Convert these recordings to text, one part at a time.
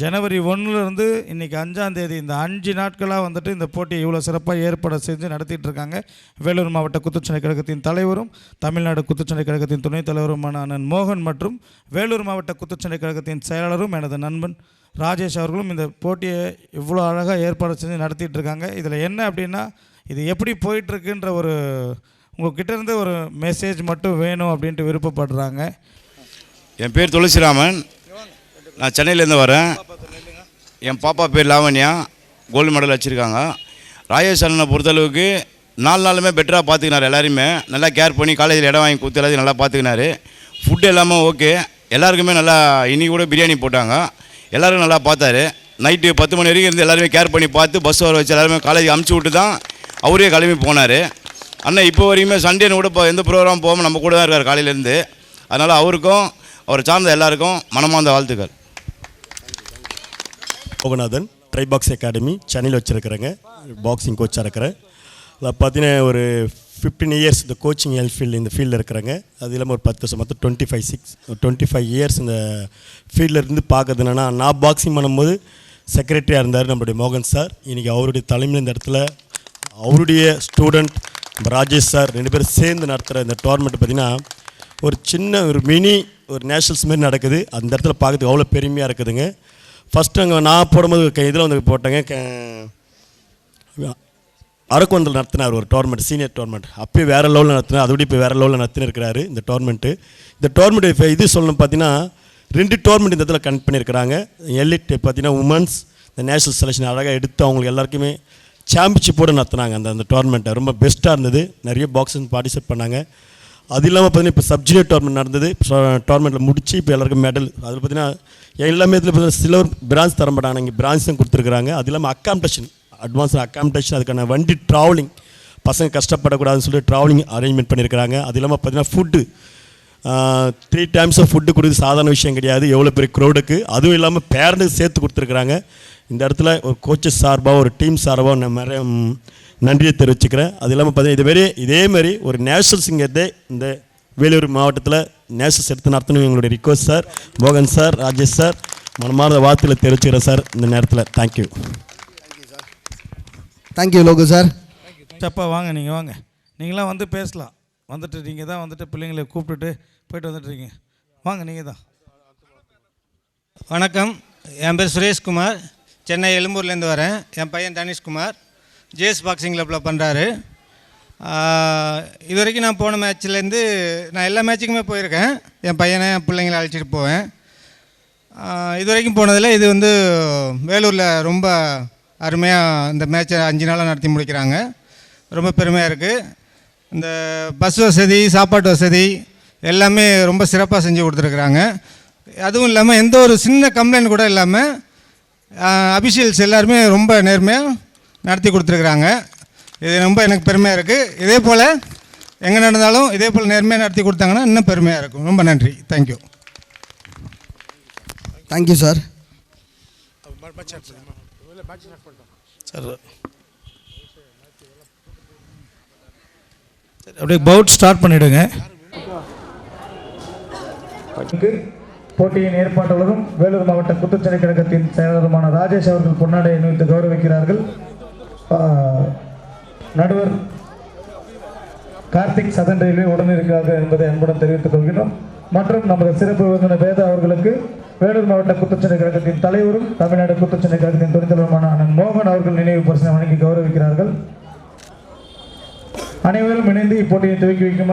ஜனவரி ஒன்றுலேருந்து இன்றைக்கி அஞ்சாந்தேதி இந்த அஞ்சு நாட்களாக வந்துட்டு இந்த போட்டியை இவ்வளோ சிறப்பாக ஏற்பாடு செஞ்சு நடத்திட்டு இருக்காங்க. வேலூர் மாவட்ட குத்துச்சண்டை கழகத்தின் தலைவரும் தமிழ்நாடு குத்துச்சண்டை கழகத்தின் துணைத் தலைவருமான அண்ணன் மோகன் மற்றும் வேலூர் மாவட்ட குத்துச்சண்டை கழகத்தின் செயலாளரும் எனது நண்பன் ராஜேஷ் அவர்களும் இந்த போட்டியை இவ்வளோ அழகாக ஏற்பாடு செஞ்சு நடத்திட்டு இருக்காங்க. இதில் என்ன அப்படின்னா இது எப்படி போயிட்டுருக்குன்ற ஒரு உங்ககிட்டருந்து ஒரு மெசேஜ் மட்டும் வேணும் அப்படின்ட்டு விருப்பப்படுறாங்க. என் பேர் துளசிராமன். நான் சென்னையிலேருந்து வரேன். என் பாப்பா பேர் லாவண்யா கோல்டு மெடல் வச்சுருக்காங்க ராஜேஷ் அண்ணனை பொறுத்தளவுக்கு நாலு நாளுமே பெட்டராக பார்த்துக்கினார் எல்லாரையுமே நல்லா கேர் பண்ணி காலேஜில் இடம் வாங்கி கொடுத்து எல்லாத்தையும் நல்லா பார்த்துக்கினாரு ஃபுட்டு எல்லாமே ஓகே எல்லாருக்குமே நல்லா இன்றைக்கி கூட பிரியாணி போட்டாங்க. எல்லோரும் நல்லா பார்த்தாரு. நைட்டு பத்து மணி வரைக்கும் இருந்து எல்லாருமே கேர் பண்ணி பார்த்து பஸ் வர வச்சு எல்லாருமே காலேஜ் அமுச்சு விட்டு தான் அவரே கிளம்பி போனார். அண்ணன் இப்போ வரைக்குமே சண்டேன்னு கூட இப்போ எந்த ப்ரோக்ராம் போகாமல் நம்ம கூட தான் இருக்கார் காலையிலேருந்து அதனால் அவருக்கும் அவரை சார்ந்த எல்லாருக்கும் மனமார்ந்த வாழ்த்துக்கள். லோகநாதன் ட்ரை பாக்ஸ் அகாடமி சென்னையில் வச்சுருக்கிறேங்க. பாக்ஸிங் கோச்சாக இருக்கிறேன். அதில் பார்த்தீங்கன்னா ஒரு ஃபிஃப்டீன் இயர்ஸ் இந்த கோச்சிங் ஹெல்த் ஃபீல்டு இந்த ஃபீல்டில் இருக்கிறேங்க. அது இல்லாமல் ஒரு பத்து வருஷம் மொத்தம் twenty five six twenty five years இந்த ஃபீல்டில் இருந்து பார்க்கறது என்னென்னா நான் பாக்ஸிங் பண்ணும்போது செக்ரட்டரியாக இருந்தார் நம்மளுடைய மோகன் சார். இன்றைக்கி அவருடைய தலைமையில் இந்த இடத்துல அவருடைய ஸ்டூடெண்ட் ராஜேஷ் சார் ரெண்டு பேரும் சேர்ந்து நடத்துகிற இந்த டோர்னமெண்ட் பார்த்திங்கன்னா ஒரு சின்ன ஒரு மினி ஒரு நேஷனல்ஸ் மாதிரி நடக்குது. அந்த இடத்துல பார்க்கறதுக்கு அவ்வளோ பெருமையாக இருக்குதுங்க. ஃபஸ்ட்டு அங்கே நான் போடும்போது இதில் வந்து போட்டேங்க. க- நடத்தினார் ஒரு டோர்மெண்ட் சீனியர் டோர்மெண்ட் அப்பயே வேறு லெவலில் நடத்தினார். அதோட இப்போ வேறு லெவலில் நடத்தினிருக்கிறாரு இந்த டோர்மெண்ட்டு இந்த டோர்மெண்ட் இப்போ இது சொல்லணும் பார்த்தீங்கன்னா ரெண்டு டோர்மெண்ட் இந்த இடத்துல கனெக்ட் பண்ணியிருக்கிறாங்க எலிட் பார்த்தீங்கன்னா உமன்ஸ் இந்த நேஷனல் செலெக்ஷன் அழகாக எடுத்து அவங்களுக்கு எல்லாருக்குமே சாம்பியன்ஷிப்போடு நடத்துனாங்க அந்த அந்த டோர்மெண்ட்டை ரொம்ப பெஸ்ட்டாக இருந்தது. நிறைய பாக்ஸிங் பார்ட்டிசிபேட் பண்ணாங்க. அது இல்லாமல் பார்த்தீங்கன்னா இப்போ சப்ஜூனியர் டோர்மெண்ட் நடந்தது. டோர்மெண்ட்டில் முடிச்சு இப்போ எல்லாருக்கும் மெடல் அதில் பார்த்தீங்கன்னா எல்லாமே இதில் பார்த்தீங்கன்னா சிலவர் பிரான்ஸ் தர மாட்டாங்க. இங்கே பிரான்ஸ் தான் கொடுத்துருக்குறாங்க. அது இல்லாமல் அக்காமடேஷன் அட்வான்ஸ் அக்காமடேஷன் அதுக்கான வண்டி ட்ராவலிங் பசங்க கஷ்டப்படக்கூடாதுன்னு சொல்லி ட்ராவலிங் அரேஞ்ச்மெண்ட் பண்ணியிருக்கிறாங்க அது இல்லாமல் பார்த்தீங்கன்னா food three times of food கொடுக்குறது சாதாரண விஷயம் கிடையாது. எவ்வளோ பெரிய க்ரௌடுக்கு அதுவும் இல்லாமல் பேரண்ட்டுக்கு சேர்த்து கொடுத்துருக்குறாங்க. இந்த இடத்துல ஒரு கோச்சஸ் சார்பாக ஒரு டீம் சார்பாக நான் நிறைய நன்றியை தெரிவிச்சுக்கிறேன். அது இல்லாமல் பார்த்தீங்கன்னா இதுமாரி இதேமாரி ஒரு நேஷனல்ஸுங்கிறதே இந்த வேலூர் மாவட்டத்தில் நேஷனல்ஸ் எடுத்து நடத்தணும் எங்களுடைய ரிக்வஸ்ட் சார் மோகன் சார் ராஜேஷ் சார் மனமார்ந்த வார்த்தையில் தெரிவிச்சுக்கிறேன் சார் இந்த நேரத்தில். தேங்க்யூ தேங்க்யூ லோகு சார் சப்பா வாங்க நீங்கள் வாங்க. நீங்களாம் வந்து பேசலாம். வந்துட்டு நீங்கள் தான் வந்துட்டு பிள்ளைங்களை கூப்பிட்டுட்டு போயிட்டு வந்துட்டுருக்கீங்க. வாங்க நீங்கள் தான். வணக்கம். என் பேர் சுரேஷ்குமார். சென்னை எழும்பூர்லேருந்து வரேன். என் பையன் தனிஷ்குமார். ஜேஎஸ் பாக்ஸிங் கிளப்பில் பண்ணுறாரு இது வரைக்கும் நான் போன மேட்ச்லேருந்து நான் எல்லா மேட்சுக்குமே போயிருக்கேன். என் பையனை என் பிள்ளைங்களை அழைச்சிட்டு போவேன். இது வரைக்கும் போனதில் இது வந்து வேலூரில் ரொம்ப அருமையாக இந்த மேட்சை அஞ்சு நாளாக நடத்தி முடிக்கிறாங்க. ரொம்ப பெருமையாக இருக்குது இந்த பஸ் வசதி சாப்பாட்டு வசதி எல்லாமே ரொம்ப சிறப்பாக செஞ்சு கொடுத்துருக்குறாங்க. அதுவும் இல்லாமல் எந்த ஒரு சின்ன கம்ப்ளைண்ட் கூட இல்லாமல் அபிஷியல்ஸ் எல்லாருமே ரொம்ப நேர்மையாக நடத்தி கொடுத்துருக்குறாங்க. இது ரொம்ப எனக்கு பெருமையாக இருக்குது இதே போல் எங்கே நடந்தாலும் இதே போல் நேர்மையாக நடத்தி கொடுத்தாங்கன்னா இன்னும் பெருமையாக இருக்கும். ரொம்ப நன்றி. தேங்க்யூ தேங்க்யூ சார் சார் சரி, அப்படியே பவுட் ஸ்டார்ட் பண்ணிவிடுங்க போட்டியின் ஏற்பாட்டாளரும் வேலூர் மாவட்ட குத்துச்சண்டை கழகத்தின் செயலாளருமான ராஜேஷ் அவர்கள் பொன்னாடை அணிவித்து கௌரவிக்கிறார்கள். நடுவர் கார்த்திக் சதன் ரயில்வே உடனிருக்கிறார்கள் என்பதை அன்புடன் தெரிவித்துக் கொள்கிறோம் மற்றும் நமது சிறப்பு விருந்தினர் வேதா அவர்களுக்கு வேலூர் மாவட்ட குத்துச்சண்டை கழகத்தின் தலைவரும் தமிழ்நாடு குத்துச்சண்டை கழகத்தின் துணைத் தலைவருமான அண்ணன் மோகன் அவர்கள் நினைவு பரிசனை வழங்கி கௌரவிக்கிறார்கள். அனைவரும் இணைந்து இப்போட்டியை துவக்கி வைக்கும்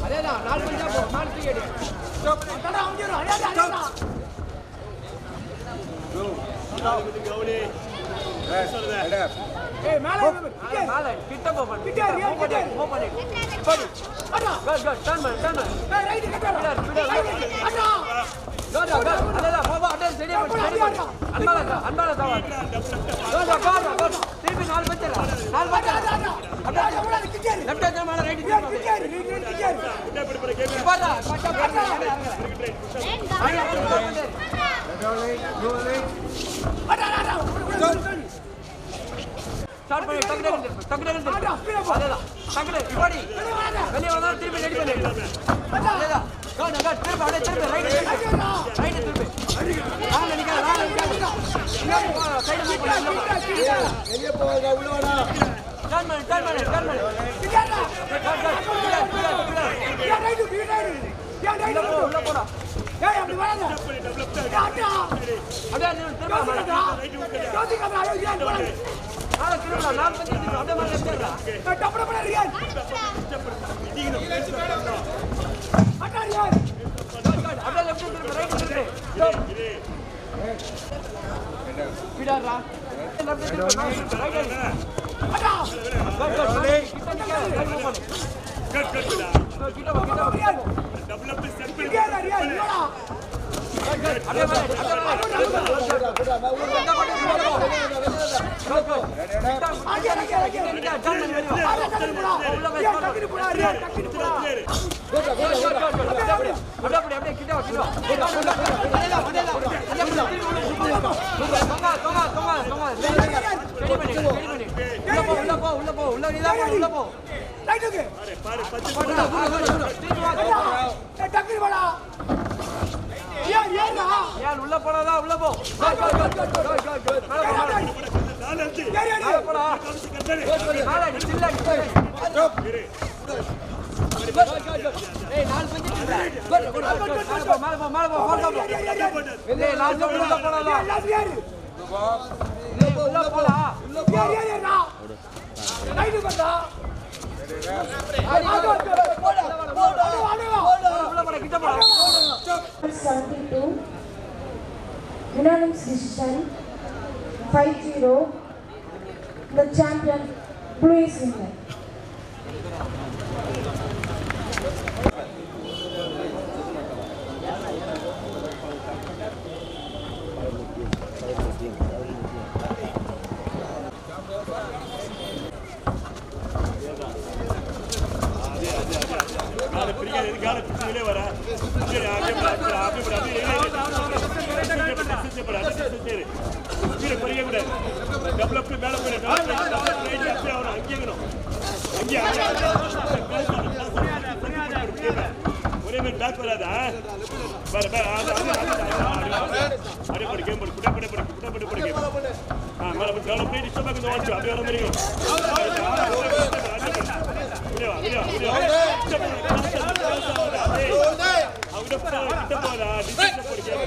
அப்படியே திருப்பி ரைட் திருப்பி ரைட் திருப்பி நாங்க நிக்காத நாங்க நிக்காத சைடு மூவ் பண்ணி வெளியே போங்க உள்ள வாடா டர்ன் பண்ணு டர்ன் பண்ணு டர்ன் பண்ணு கட் கட் உள்ள போ உள்ள போடா அப்படியே நின்னு திரும்ப நாளை திரும்ப நாலு பஞ்சு திரும்ப அப்படியே மாதிரி எடுத்துடா அப்படியே லெஃப்ட் திரும்ப ரைட் விடாதா லெஃப்ட் திரும்ப ரைட் ரைட் ரைட் மூவ் பண்ணு கிட்ட போ கிட்ட போ கிட்ட போ அப்படியே மாதிரி உள்ள போனாதான் உள்ள போ மேல போடா. மேல சில்ல போடா போடா 72 unanimous decision 5-0 the champion blue is winner ஒரே மாதிரி பேக் வராதா பாரு பாரு அது அது அப்படியே படி கேம் படி புட்டா படி படி புட்டா படி படி மேல படி டெவலப் பண்ணி டிஸ்டர்ப் ஆகுது வாட்ச் அப்படியே வர மாதிரி கிட்ட போதா டிஸ்டர்ப் படி கேம்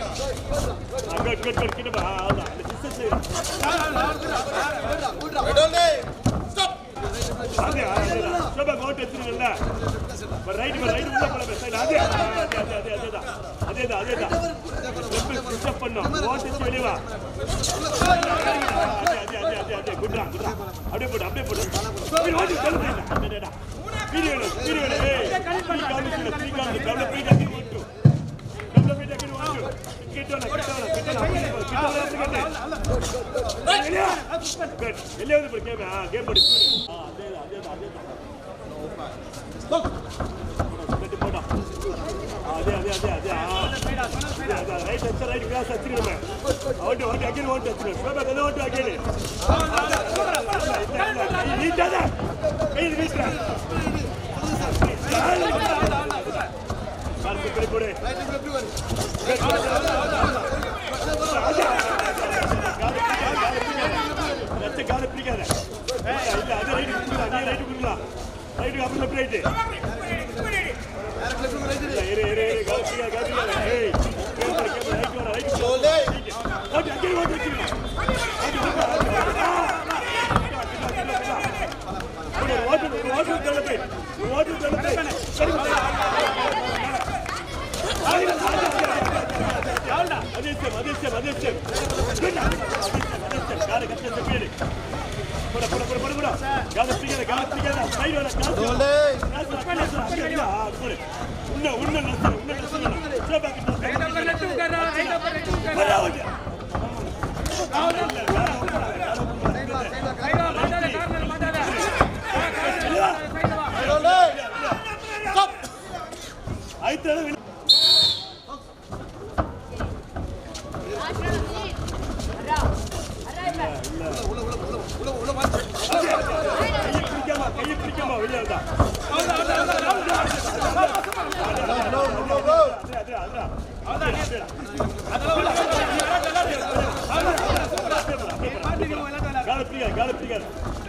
அங்க கட் கட் கிட்ட பா அதான் டிஸ்டர்ப் அதே அதே சோபா கோட் எடுத்துருங்கல்ல ரைட் ரைட் உள்ள போல சைடு அதே அதே அதே அதே அதேதான் அதேதான் அதேதான் லெஃப்ட் புஷ் பண்ணோம் கோட் எடுத்து வெளிய வா அதே அதே அதே அதே அதே குட்ரா குட்ரா அப்படியே போடு அப்படியே போடு வீடியோ ஓடி சொல்லு அதேடா வீடியோ வீடியோ ஏய் த்ரீ காமிச்சு த்ரீ காமிச்சு டபுள் அடி ரைட்டு குடுக்கலாம் நீ ரைட்டு குடுக்கலாம் ரைட்டுக்கு அப்புறம் லெஃப்ட் ரைட்டு இல்ல, இரு இரு இரு காலை பிடிக்காத காலை பிடிக்காத ஏய் கேமரா கேமரா ரைட் வர ரைட் ஓட்டு அங்கே ஓட்டு வச்சிருக்கேன் ஓட்டு ஓட்டு தள்ள போய் ஓட்டு தள்ள போய் சரி அதிர்ஷ்டம் அதிர்ஷ்டம் அதிர்ஷ்டம் காலை கட்ட செப்பேடு போட போட போட போட போட காலை பிடிக்காத காலை பிடிக்காத சைடு வர காசு உன்ன உன்ன நசு உன்ன நசு சேபாக்கு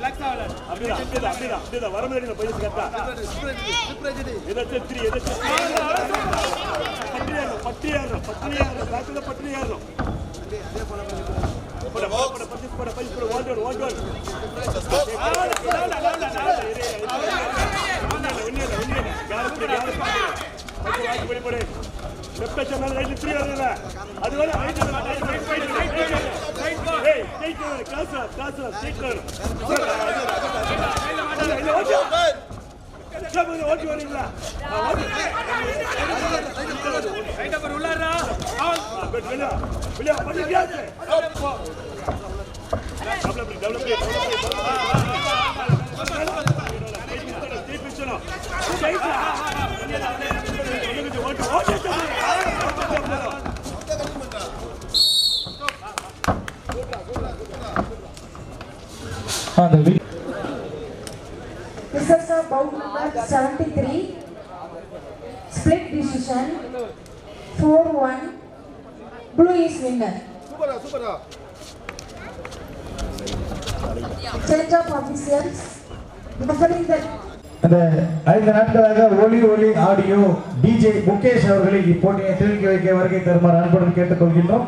பிடிக்காது அப்படிதான் அப்படிதான் அப்படிதான் அப்படிதான் வர மாதிரி பையன் கரெக்டா எதை செத்திரி எதை பட்டியாரம் பட்டியாரம் பட்டியாரம் காட்டுல பட்டியாரம் போட போட போட பத்தி போட பத்தி போட ஓட்டு ஓட்டு அது வேலை ஓட்டு வரீங்களா வெளியா வெளியா பண்ணிக்காது டெவலப் அந்த வி- This is a bout number 73. Split decision. 4-1. Blue is winner. Change of officials. Referring the அந்த ஐந்து நாட்களாக ஒலி ஒலி ஆடியோ டிஜே முகேஷ் அவர்களை இப்போட்டியை துவக்கி வைக்க வருகை தருமாறு அன்புடன் கேட்டுக்கொள்கின்றோம்